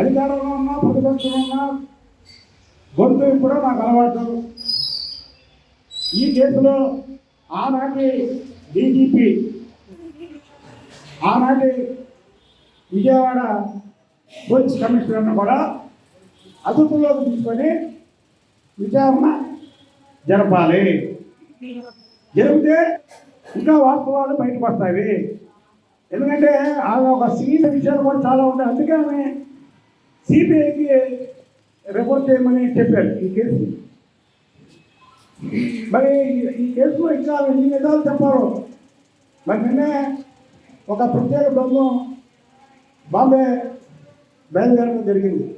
అధికారంలో ఉన్నా ప్రతిపక్షంలో ఉన్నా గొంతు ఇప్పుడు నాకు అలవాటు. ఈ కేసులో ఆనాటి డీజీపీ ఆనాటి విజయవాడ పోలీస్ కమిషనర్ను కూడా అదుపులోకి తీసుకొని విచారణ జరపాలి. జరిగితే ఇంకా వాస్తవాలు బయటకు వస్తాయి. ఎందుకంటే ఆ ఒక సీన విషయాలు కూడా చాలా ఉంటాయి అందుకే సిబిఐకి రిపోర్ట్ చేయమని చెప్పారు ఈ కేసు. మరి ఈ- కేసులో ఇంకా ఎన్ని నిజాలు చెప్పారు మరి నిన్నే ఒక ప్రత్యేక బృందం బాంబే బయలుదేరడం జరిగింది.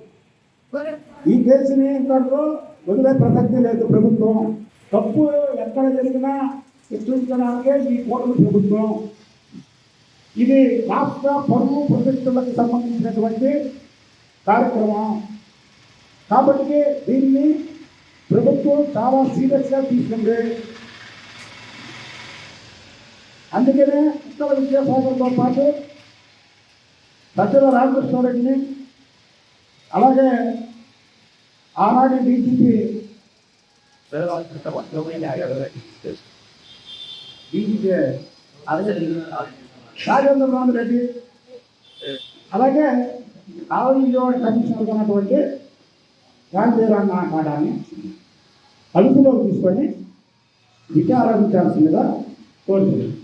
ఈ కేసుని ఇంతలో వదిలే ప్రసక్తి లేదు ప్రభుత్వం. తప్పు ఎక్కడ జరిగినా శిక్షించడానికే ఈ కూటమి ప్రభుత్వం. ఇది రాష్ట్ర పరువు ప్రతిష్టలకు సంబంధించినటువంటి కార్యక్రమం. కాబట్టి దీన్ని ప్రభుత్వం చాలా సీరియస్గా తీసుకుంది. అందుకనే ఉత్తర విద్యాసాగర్తో పాటు సజ్జల రామకృష్ణారెడ్డిని అలాగే ఆనాటి డీజీపీ డీజీపీ రాజేంద్రనాథ్ రెడ్డి అలాగే కావలిలో కమిషనర్ ఉన్నటువంటి గాంధీరాన్న కాడాన్ని అదుపులోకి తీసుకొని విచారించాల్సిందిగా కోరుతున్నాను.